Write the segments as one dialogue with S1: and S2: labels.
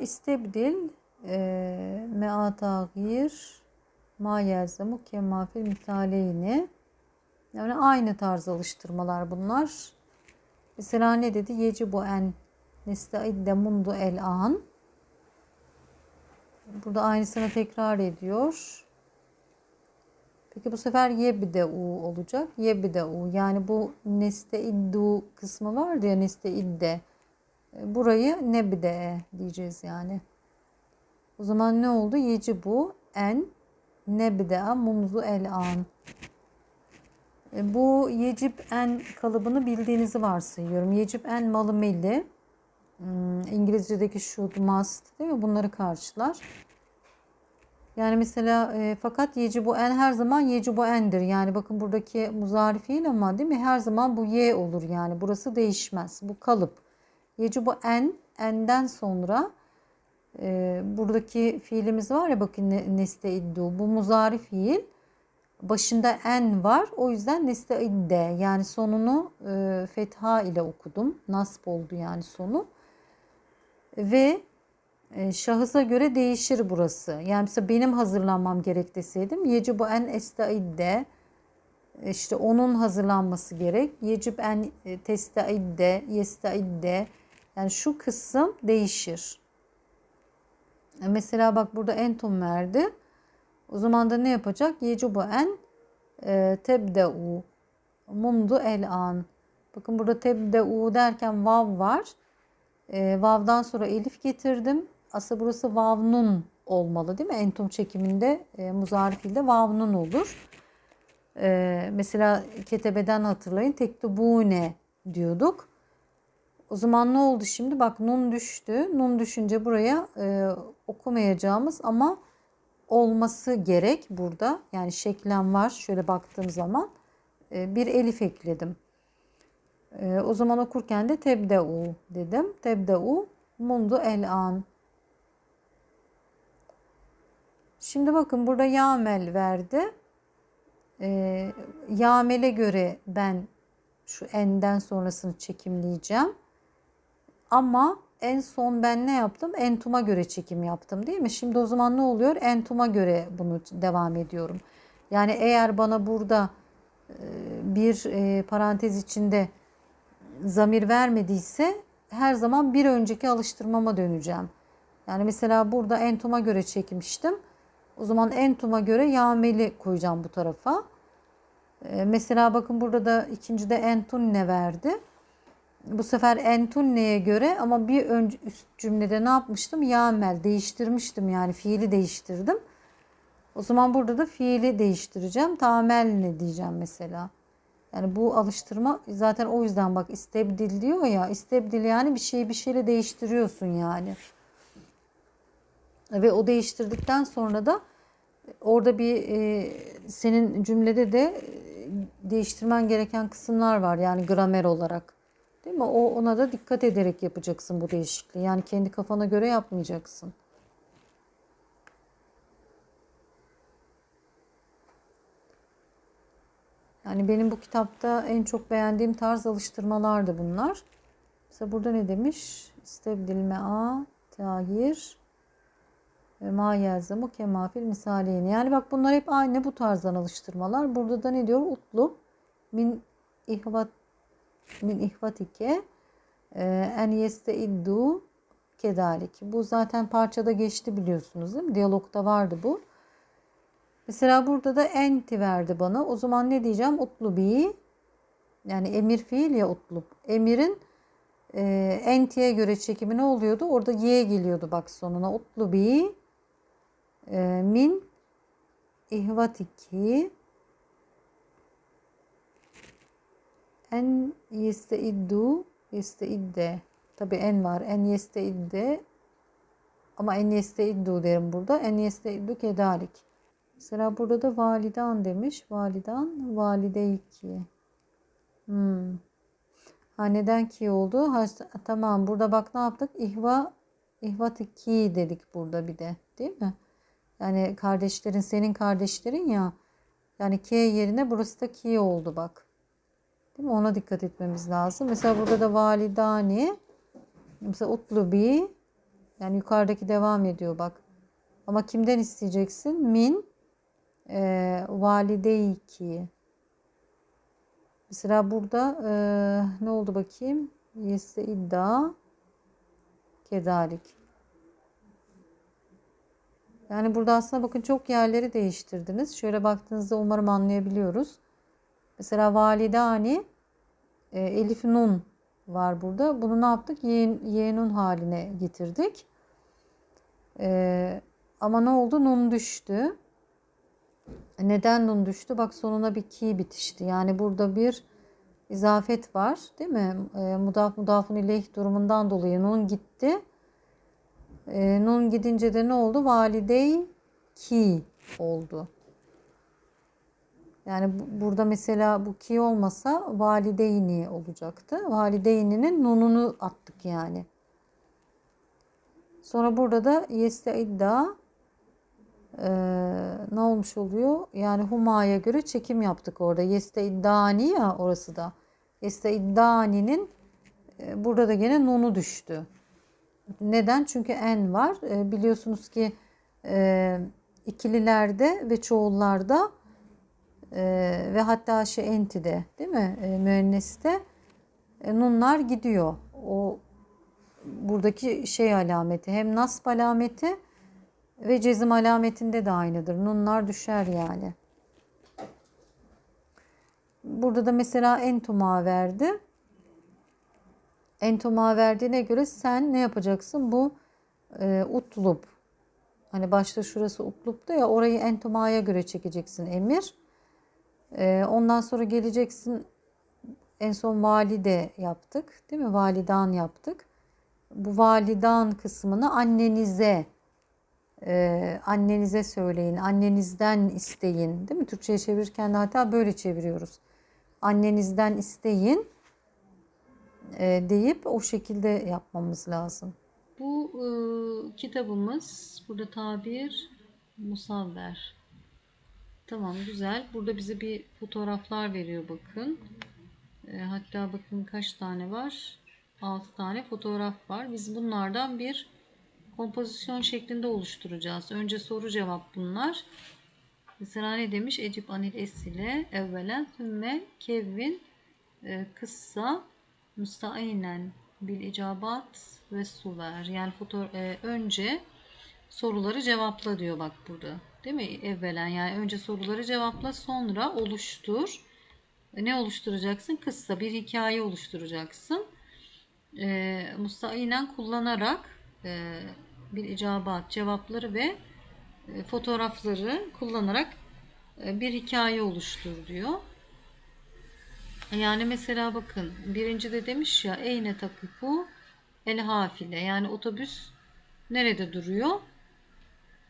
S1: istebdil e, mea tagir ma yelzemu kema fil misaleyni. Yani aynı tarz alıştırmalar bunlar. Mesela ne dedi? Yecibu en nestaidde mundu el an. Burada aynısını tekrar ediyor. Peki bu sefer yebde u olacak. Yebde u. Yani bu nesteiddu kısmı vardı ya nesteidde. Burayı nebde diyeceğiz yani. O zaman ne oldu? Yecibu en nebde munzu el an. E, Bu yecip en kalıbını bildiğinizi varsayıyorum. Yecip en malı melli. Hmm, İngilizce'deki should, must değil mi? Bunları karşılar. Yani mesela e, fakat yecibu en her zaman yecibu endir. Yani bakın buradaki muzari ama değil mi? Her zaman bu ye olur yani. Burası değişmez. Bu kalıp. Yecibu en, enden sonra e, buradaki fiilimiz var ya bakın ne- neste iddu. Bu muzari fiil. Başında en var. O yüzden neste idde. Yani sonunu e, fetha ile okudum. Nasp oldu yani sonu. Ve e, şahısa göre değişir burası. Yani mesela benim hazırlanmam gerek deseydim yecibu en estaidde işte onun hazırlanması gerek. Yecib en e, testaidde, yestaidde. Yani şu kısım değişir. E, Mesela bak burada entum verdi. O zaman da ne yapacak? Yecibu en e, tebdeu mundu el an. Bakın burada tebdeu derken vav var. E, vav'dan sonra elif getirdim. Aslında burası vavnun olmalı değil mi? Entum çekiminde e, muzari fiilde vavnun olur. E, mesela ketebeden hatırlayın. Tektubune diyorduk. O zaman ne oldu şimdi? Bak nun düştü. Nun düşünce buraya e, okumayacağımız ama olması gerek burada. Yani şeklen var. Şöyle baktığım zaman e, bir elif ekledim. E, o zaman okurken de tebdeu dedim. Tebdeu mundu el an. Şimdi bakın burada yamel verdi. E, yamele göre ben şu enden sonrasını çekimleyeceğim. Ama en son ben ne yaptım? Entuma göre çekim yaptım değil mi? Şimdi o zaman ne oluyor? Entuma göre bunu devam ediyorum. Yani eğer bana burada e, bir e, parantez içinde zamir vermediyse her zaman bir önceki alıştırmama döneceğim. Yani mesela burada entuma göre çekmiştim. O zaman entuma göre yameli koyacağım bu tarafa. E, Mesela bakın burada da ikincide entunne verdi. Bu sefer entunne'ye göre ama bir önce üst cümlede ne yapmıştım? Yamel değiştirmiştim yani fiili değiştirdim. O zaman burada da fiili değiştireceğim. Tamel ne diyeceğim mesela. Yani bu alıştırma zaten o yüzden bak istebdil diyor ya. İstebdil yani bir şeyi bir şeyle değiştiriyorsun yani. Ve o değiştirdikten sonra da orada bir e, senin cümlede de e, değiştirmen gereken kısımlar var yani gramer olarak. Değil mi? O ona da dikkat ederek yapacaksın bu değişikliği. Yani kendi kafana göre yapmayacaksın. Yani benim bu kitapta en çok beğendiğim tarz alıştırmalardı bunlar. Mesela burada ne demiş? İstebdil mea tahir ve ma yelzemu kemafil misaleyni. Yani bak bunlar hep aynı bu tarzdan alıştırmalar. Burada da ne diyor? Utlub min ihvat min ihvatike e, en yesteiddu kedalik. Bu zaten parçada geçti biliyorsunuz değil mi? Diyalogda vardı bu. Mesela burada da enti verdi bana. O zaman ne diyeceğim? Utlubi yani emir fiil ya utlub. Emirin e, entiye göre çekimi ne oluyordu? Orada y geliyordu bak sonuna. Utlubi e, min ihvatiki en yesteiddu yesteidde tabi en var. En yesteidde ama en yesteiddu derim burada. En yesteiddu kedalik. Mesela burada da validan demiş. Validan valideyki hmm. ha neden ki oldu? Ha, tamam. Burada bak ne yaptık? İhva ihvatiki dedik burada bir de. Değil mi? Yani kardeşlerin senin kardeşlerin ya. Yani K yerine burası da ki oldu bak Değil mi? Ona dikkat etmemiz lazım. Mesela burada da validani mesela utlubi Yani yukarıdaki devam ediyor bak. Ama kimden isteyeceksin? Min e, valideyki. Mesela burada e, ne oldu bakayım? Yeste iddia kedalik. Yani burada aslında bakın çok yerleri değiştirdiniz. Şöyle baktığınızda umarım anlayabiliyoruz. Mesela validani e, elif nun var burada. Bunu ne yaptık? Ye, ye nun haline getirdik. E, ama ne oldu? Nun düştü. Neden nun düştü? Bak sonuna bir ki bitişti. Yani burada bir izafet var. Değil mi? E, mudaf mudafun ileyh durumundan dolayı nun gitti. E, nun gidince de ne oldu? Validey ki oldu. Yani bu- burada mesela bu ki olmasa valideyni olacaktı. Valideyninin nununu attık yani. Sonra burada da yeste iddia e, ne olmuş oluyor? Yani Huma'ya göre çekim yaptık orada. Yeste iddani ya orası da. Yeste iddani'nin e, burada da gene nunu düştü. Neden? Çünkü en var. E, biliyorsunuz ki e, ikililerde ve çoğullarda e, ve hatta şey entide değil mi? E, müenneste e, nunlar gidiyor. O buradaki şey alameti hem nasb alameti ve cezim alametinde de aynıdır. Nunlar düşer yani. Burada da mesela entuma verdi. Entuma verdiğine göre sen ne yapacaksın? Bu e, utlub. Hani başta şurası utluptu ya orayı entumaya göre çekeceksin emir. E, ondan sonra geleceksin en son valide yaptık değil mi? Validan yaptık. Bu validan kısmını annenize e, annenize söyleyin, annenizden isteyin değil mi? Türkçe'ye çevirirken de hatta böyle çeviriyoruz. Annenizden isteyin e, deyip o şekilde yapmamız lazım. Bu e, kitabımız burada tabir musavver. Tamam güzel. Burada bize bir fotoğraflar veriyor bakın. E, hatta bakın kaç tane var? 6 tane fotoğraf var. Biz bunlardan bir kompozisyon şeklinde oluşturacağız. Önce soru cevap bunlar. Mesela ne demiş? Ecip anil esile evvelen sümme kevvin e, kıssa müstainen bil icabat ve suver. Yani foto, e, önce soruları cevapla diyor bak burada. Değil mi? Evvelen yani önce soruları cevapla sonra oluştur. Ne oluşturacaksın? Kıssa bir hikaye oluşturacaksın. E, mustainen kullanarak e, bir icabat cevapları ve e, fotoğrafları kullanarak e, bir hikaye oluştur diyor. Yani mesela bakın birinci de demiş ya eyne takifu el hafile yani otobüs nerede duruyor?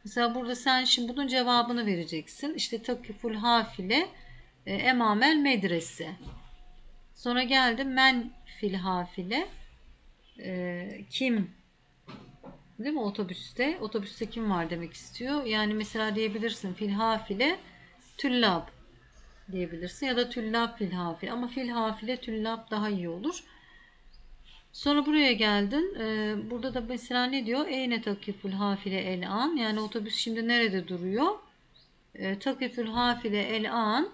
S1: Mesela burada sen şimdi bunun cevabını vereceksin. İşte takiful hafile e, emamel medrese. Sonra geldi men fil hafile e, kim değil mi otobüste? Otobüste kim var demek istiyor. Yani mesela diyebilirsin fil hafile tüllab diyebilirsin ya da tüllab fil hafile ama fil hafile tüllab daha iyi olur. Sonra buraya geldin. Ee, burada da mesela ne diyor? Eyne takiful hafile el an. Yani otobüs şimdi nerede duruyor? Ee, takiful hafile el an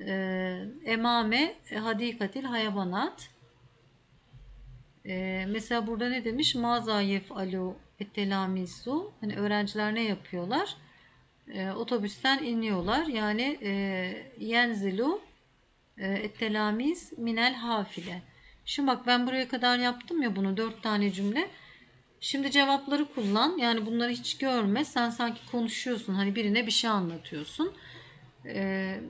S1: e, emame hadikatil hayvanat. Ee, mesela burada ne demiş? Maza yef'alu ettelamizu. Hani öğrenciler ne yapıyorlar? Ee, otobüsten iniyorlar. Yani e, yenzilu e, ettelamiz minel hafile. Şimdi bak ben buraya kadar yaptım ya bunu dört tane cümle. Şimdi cevapları kullan. Yani bunları hiç görme. Sen sanki konuşuyorsun. Hani birine bir şey anlatıyorsun. Ee,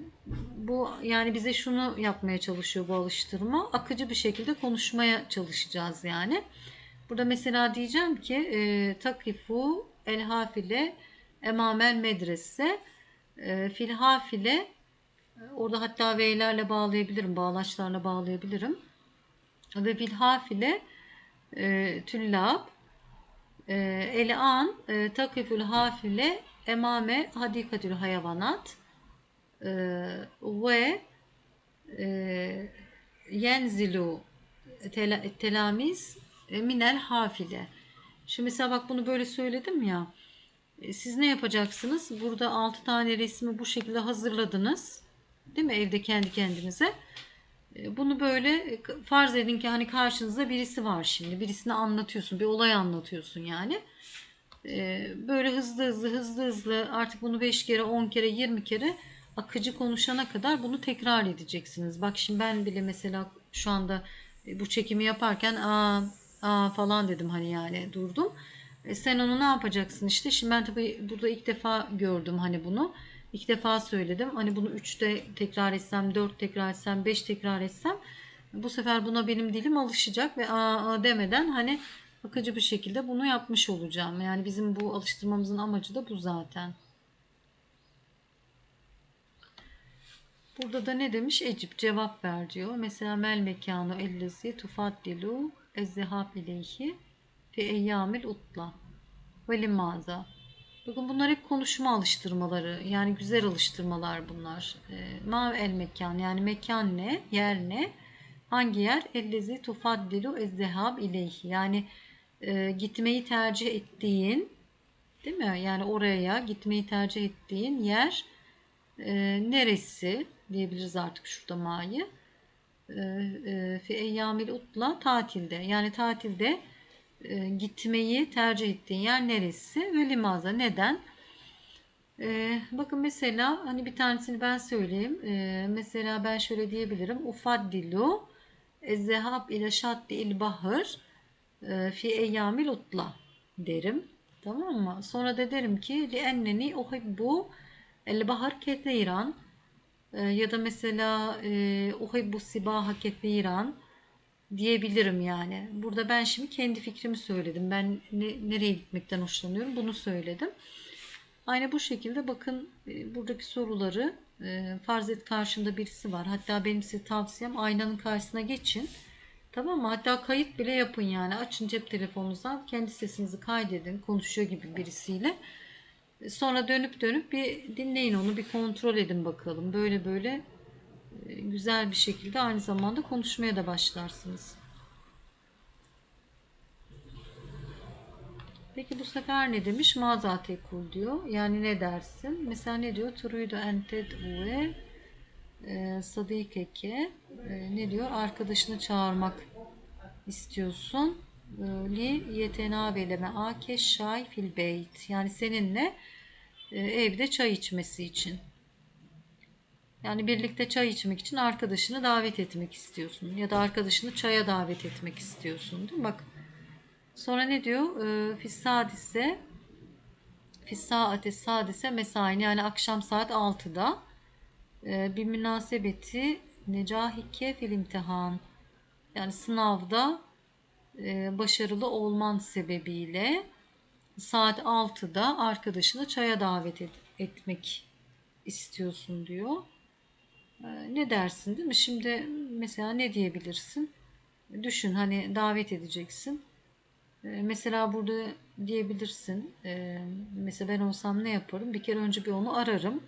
S1: bu yani bize şunu yapmaya çalışıyor bu alıştırma. Akıcı bir şekilde konuşmaya çalışacağız yani. Burada mesela diyeceğim ki e, takifu el hafile emamel medrese e, fil hafile orada hatta veylerle bağlayabilirim. Bağlaçlarla bağlayabilirim. Ve fil hafile e, tüllab e, el e, takifül hafile emame hadikatül hayvanat e, ve e, yenzilu tela- telamiz e, minel hafile. Şimdi mesela bak bunu böyle söyledim ya. E, Siz ne yapacaksınız? Burada 6 tane resmi bu şekilde hazırladınız. Değil mi? Evde kendi kendinize. E, Bunu böyle e, farz edin ki hani karşınızda birisi var şimdi. Birisine anlatıyorsun. Bir olay anlatıyorsun yani. E, Böyle hızlı hızlı hızlı hızlı artık bunu 5 kere 10 kere 20 kere akıcı konuşana kadar bunu tekrar edeceksiniz. Bak şimdi ben bile mesela şu anda bu çekimi yaparken aa, aa falan dedim hani yani durdum. E, sen onu ne yapacaksın işte. Şimdi ben tabii burada ilk defa gördüm hani bunu. İlk defa söyledim. Hani bunu 3'te tekrar etsem, 4 tekrar etsem, 5 tekrar etsem bu sefer buna benim dilim alışacak ve aa, demeden hani akıcı bir şekilde bunu yapmış olacağım. Yani bizim bu alıştırmamızın amacı da bu zaten. Burada da ne demiş? Ecip cevap ver diyor. Mesela mel mekanu ellezi tufaddilu ezzehab ileyhi fi eyyamil utla ve limaza. Bakın bunlar hep konuşma alıştırmaları. Yani güzel alıştırmalar bunlar. E, ma el mekan yani mekan ne? Yer ne? Hangi yer? Ellezi tufaddilu ezzehab ileyhi. Yani e, gitmeyi tercih ettiğin değil mi? Yani oraya gitmeyi tercih ettiğin yer e, neresi diyebiliriz artık şurada ma'yı. E, e, fi eyyamil utla tatilde. Yani tatilde e, gitmeyi tercih ettiğin yer neresi ve limaza neden? E, bakın mesela hani bir tanesini ben söyleyeyim. E, mesela ben şöyle diyebilirim. Ufaddilu ezzehab ile şaddi il bahır e, fi eyyamil utla derim. Tamam mı? Sonra da derim ki li enneni uhibbu el bahar kethiran e, ya da mesela e, uhibbu sibaha kethiran diyebilirim yani. Burada ben şimdi kendi fikrimi söyledim. Ben ne, nereye gitmekten hoşlanıyorum bunu söyledim. Aynı bu şekilde bakın e, buradaki soruları e, farz et karşında birisi var. Hatta benim size tavsiyem aynanın karşısına geçin. Tamam mı? Hatta kayıt bile yapın yani. Açın cep telefonunuzdan kendi sesinizi kaydedin. Konuşuyor gibi birisiyle. E, Sonra dönüp dönüp bir dinleyin onu bir kontrol edin bakalım. Böyle böyle güzel bir şekilde aynı zamanda konuşmaya da başlarsınız. Peki bu sefer ne demiş? Maza tekul diyor. Yani ne dersin? Mesela ne diyor? Turuydu ented uve e, sadikeke e, ne diyor? Arkadaşını çağırmak istiyorsun. E, Li yetenavele ake şay fil beyt. Yani seninle evde çay içmesi için. Yani birlikte çay içmek için arkadaşını davet etmek istiyorsun. Ya da arkadaşını çaya davet etmek istiyorsun. Değil mi? Bak. Sonra ne diyor? Ee, Fissadise Fissaate sadise mesain yani akşam saat 6'da ee, bir münasebeti necahike fil imtihan yani sınavda e, başarılı olman sebebiyle saat 6'da arkadaşını çaya davet et- etmek istiyorsun diyor. Ee, Ne dersin değil mi? Şimdi mesela ne diyebilirsin? Düşün hani davet edeceksin. Ee, Mesela burada diyebilirsin. e, Mesela ben olsam ne yaparım? Bir kere önce bir onu ararım.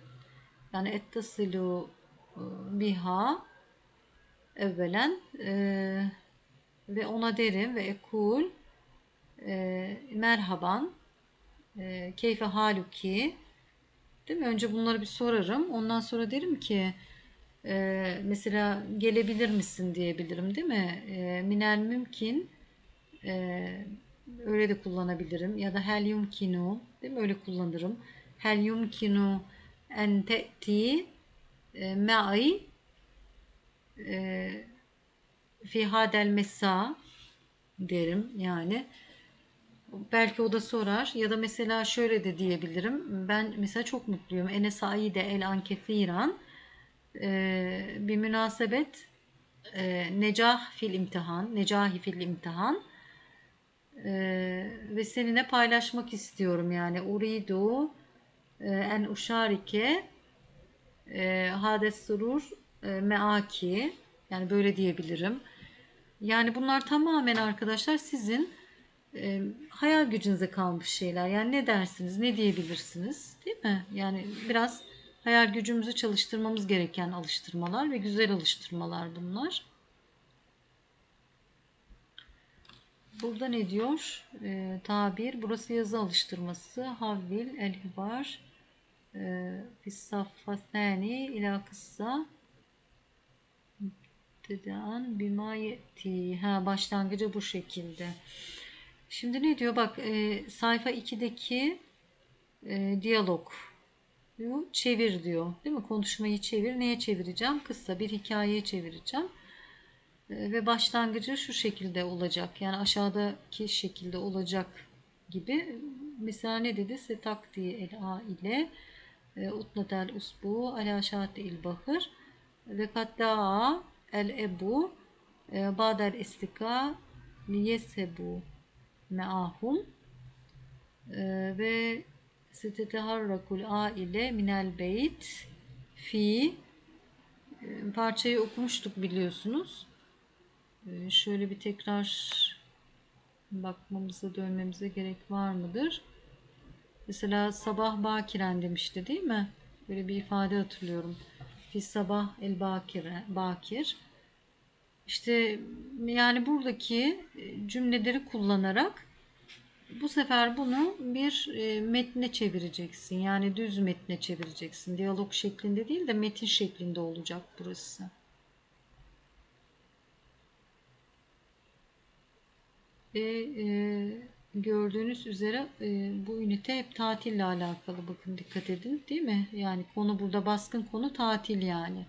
S1: Yani ettasilu e, biha evvelen e, ve ona derim ve ekul merhaban keyfe haluki değil mi? Önce bunları bir sorarım. Ondan sonra derim ki e, mesela gelebilir misin diyebilirim değil mi? E, minel mümkün e, öyle de kullanabilirim. Ya da hel yumkinu değil mi? Öyle kullanırım. Hel yumkinu en te'ti e, ma'i e, fi hadel mesa derim yani. Belki o da sorar ya da mesela şöyle de diyebilirim. Ben mesela çok mutluyum. Ene saide el ankethiran e, bir münasebet e, necah fil imtihan, necahi fil imtihan e, ve seninle paylaşmak istiyorum yani uridu e, en uşarike e, hades surur e, meaki yani böyle diyebilirim. Yani bunlar tamamen arkadaşlar sizin e, hayal gücünüze kalmış şeyler. Yani ne dersiniz, ne diyebilirsiniz, değil mi? Yani biraz hayal gücümüzü çalıştırmamız gereken alıştırmalar ve güzel alıştırmalar bunlar. burada ne diyor? Ee, tabir. Burası yazı alıştırması. Havvil el hibar e, fissaffatani ila kıssa Dedan bima yetti. Ha başlangıcı bu şekilde. Şimdi ne diyor? Bak e, sayfa 2'deki e, diyalog diyor, çevir diyor. Değil mi? Konuşmayı çevir. Neye çevireceğim? Kısa bir hikayeye çevireceğim. E, ve başlangıcı şu şekilde olacak. Yani aşağıdaki şekilde olacak gibi. Mesela ne dedi? Setakti el a ile e, utnatel usbu ala şahati il bahır ve katta el ebu e, badel istika liyesebu meahum e, ve seteteharrakul aile minel beyt fi e, parçayı okumuştuk biliyorsunuz. E, şöyle bir tekrar bakmamıza dönmemize gerek var mıdır? Mesela sabah bakiren demişti değil mi? Böyle bir ifade hatırlıyorum. Fi sabah el bakire, bakir. İşte yani buradaki cümleleri kullanarak bu sefer bunu bir e, metne çevireceksin. Yani düz metne çevireceksin. Diyalog şeklinde değil de metin şeklinde olacak burası. Ve e, gördüğünüz üzere e, bu ünite hep tatille alakalı. Bakın dikkat edin değil mi? Yani konu burada baskın konu tatil yani.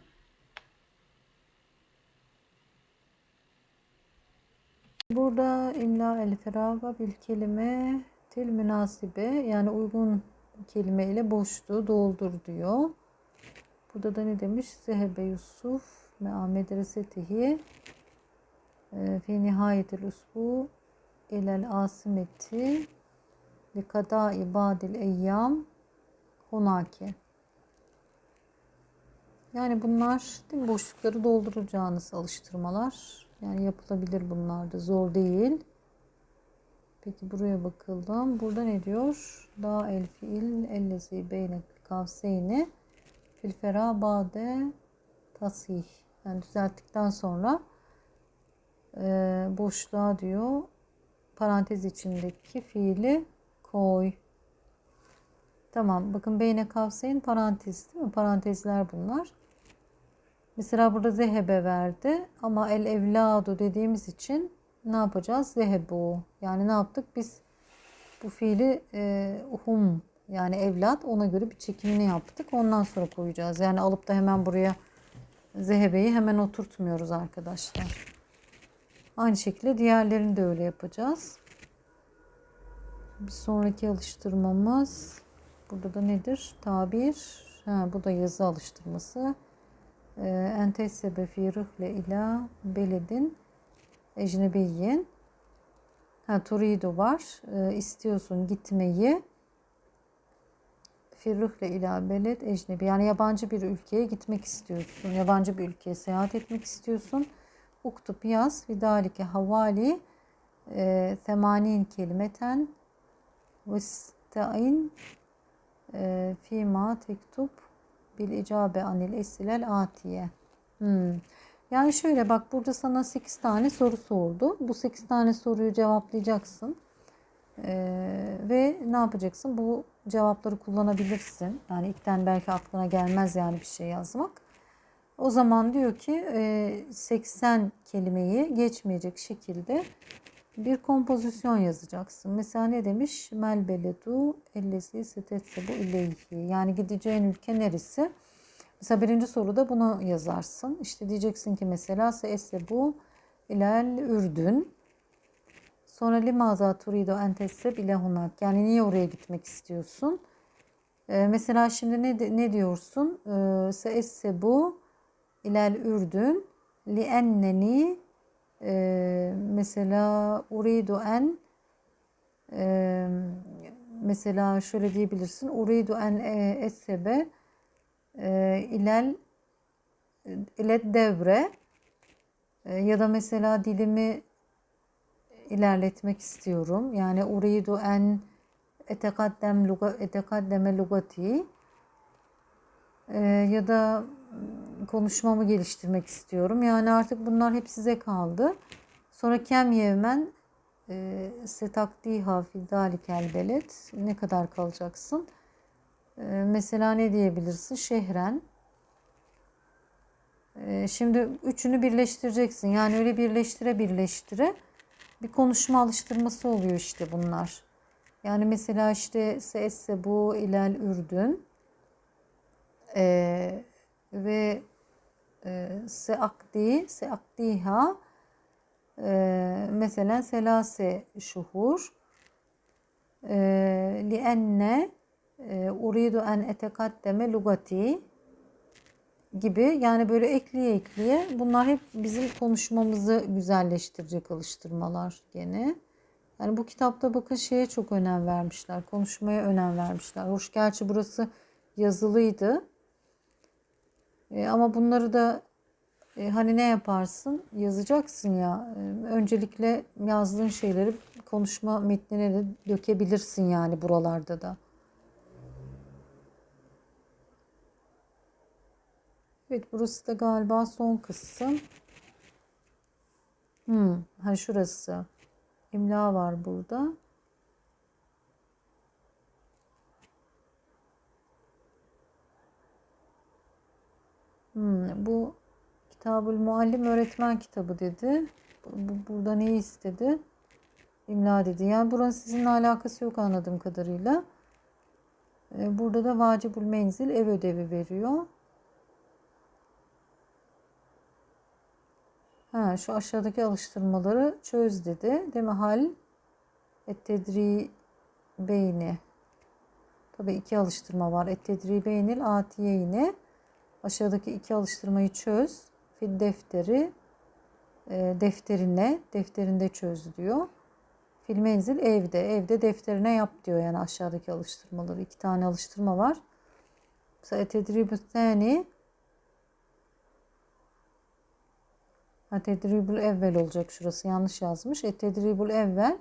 S1: Burada imla el feraga bil kelime til münasibe yani uygun kelime ile boşluğu doldur diyor. Burada da ne demiş? Zehebe Yusuf mea medresetihi e, fi nihayetil usbu ilel asimeti li kada ibadil eyyam hunake. Yani bunlar değil mi, boşlukları dolduracağınız alıştırmalar. Yani yapılabilir bunlar da zor değil. Peki buraya bakalım. Burada ne diyor? Da el fiil ellezi beyne kavseyni fil fera bade tasih. Yani düzelttikten sonra e, boşluğa diyor parantez içindeki fiili koy. Tamam bakın beyne kavseyn parantez değil mi? Parantezler bunlar. Mesela burada zehebe verdi ama el evladu dediğimiz için ne yapacağız? Zehebu. Yani ne yaptık? Biz bu fiili e, hum yani evlat ona göre bir çekimini yaptık. Ondan sonra koyacağız. Yani alıp da hemen buraya zehebeyi hemen oturtmuyoruz arkadaşlar. Aynı şekilde diğerlerini de öyle yapacağız. Bir sonraki alıştırmamız burada da nedir? Tabir. Ha, bu da yazı alıştırması. Entesebe fi rıhle ila beledin ecnebiyyin. Ha, turidu var. E, istiyorsun gitmeyi. Firruhle ila beled ecnebi. Yani yabancı bir ülkeye gitmek istiyorsun. Yabancı bir ülkeye seyahat etmek istiyorsun. Uktub yaz. Vidalike havali e, temanin kelimeten ve stein e, fima tektub bil icabe anil esilel atiye. Hmm. Yani şöyle bak burada sana 8 tane soru sordu. Bu 8 tane soruyu cevaplayacaksın. Ee, ve ne yapacaksın? Bu cevapları kullanabilirsin. Yani ilkten belki aklına gelmez yani bir şey yazmak. O zaman diyor ki 80 kelimeyi geçmeyecek şekilde bir kompozisyon yazacaksın. Mesela ne demiş? Mel beledu ellesi setetse bu ileyhi. Yani gideceğin ülke neresi? Mesela birinci soruda bunu yazarsın. İşte diyeceksin ki mesela se bu ilel ürdün. Sonra limaza turido entesse bile hunak. Yani niye oraya gitmek istiyorsun? Ee, mesela şimdi ne, ne diyorsun? Ee, se bu ilel ürdün li enneni e, mesela uridu en e, mesela şöyle diyebilirsin uridu en e, esebe e, ilel ile devre e, ya da mesela dilimi ilerletmek istiyorum. Yani uridu en etekaddem luga, etekaddeme lugati e, ya da konuşmamı geliştirmek istiyorum. Yani artık bunlar hep size kaldı. Sonra kem yevmen e, setakdiha fi zalikel beled ne kadar kalacaksın? E, mesela ne diyebilirsin? Şehren. E, şimdi üçünü birleştireceksin. Yani öyle birleştire birleştire bir konuşma alıştırması oluyor işte bunlar. Yani mesela işte seesse bu ilel ürdün e, ve seakdi seakdiha e, mesela selase şuhur li enne e, uridu en etekaddeme lugati gibi yani böyle ekleye ekleye bunlar hep bizim konuşmamızı güzelleştirecek alıştırmalar gene. Yani bu kitapta bakın şeye çok önem vermişler. Konuşmaya önem vermişler. Hoş gerçi burası yazılıydı. E, ama bunları da e, hani ne yaparsın? Yazacaksın ya. E, öncelikle yazdığın şeyleri konuşma metnine de dökebilirsin yani buralarda da. Evet burası da galiba son kısım. Hmm, ha şurası. İmla var burada. Hmm, bu Kitabül Muallim öğretmen kitabı dedi. Bu, burada neyi istedi? İmla dedi. Yani buranın sizinle alakası yok anladığım kadarıyla. Ee, burada da vacibül menzil ev ödevi veriyor. Ha, şu aşağıdaki alıştırmaları çöz dedi. Değil mi? Hal ettedri beyni. Tabi iki alıştırma var. Ettedri beynil atiye yine. Aşağıdaki iki alıştırmayı çöz. Fil defteri e, defterine, defterinde çöz diyor. Fil menzil evde, evde defterine yap diyor yani aşağıdaki alıştırmaları. iki tane alıştırma var. Mesela tedribü thani Ha, tedribül evvel olacak şurası yanlış yazmış. E tedribül evvel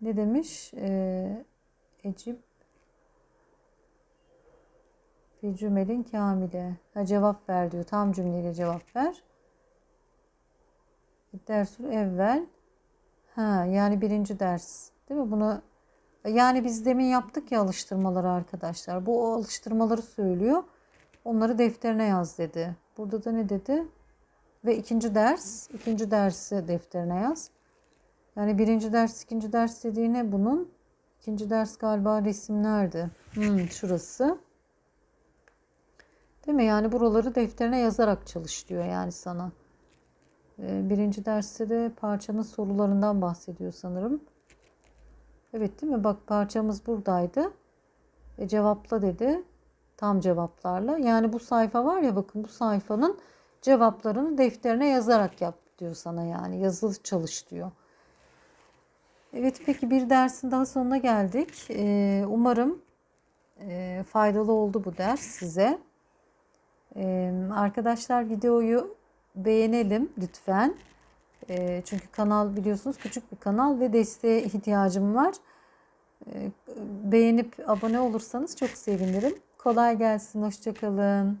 S1: ne demiş? E, Ecib fi cümelin kamile. Ha, cevap ver diyor. Tam cümleyle cevap ver. Dersul evvel. Ha, yani birinci ders. Değil mi? Bunu yani biz demin yaptık ya alıştırmaları arkadaşlar. Bu o alıştırmaları söylüyor. Onları defterine yaz dedi. Burada da ne dedi? Ve ikinci ders, ikinci dersi defterine yaz. Yani birinci ders, ikinci ders dediği ne bunun? İkinci ders galiba resimlerdi. Hmm, şurası. Değil mi? Yani buraları defterine yazarak çalış diyor yani sana. Ee, birinci derste de parçanın sorularından bahsediyor sanırım. Evet değil mi? Bak parçamız buradaydı. E, cevapla dedi. Tam cevaplarla. Yani bu sayfa var ya bakın bu sayfanın cevaplarını defterine yazarak yap diyor sana yani. Yazılı çalış diyor. Evet peki bir dersin daha sonuna geldik. Ee, umarım e, faydalı oldu bu ders size. Ee, arkadaşlar videoyu beğenelim lütfen. Ee, çünkü kanal biliyorsunuz küçük bir kanal ve desteğe ihtiyacım var. Ee, beğenip abone olursanız çok sevinirim. Kolay gelsin. Hoşçakalın.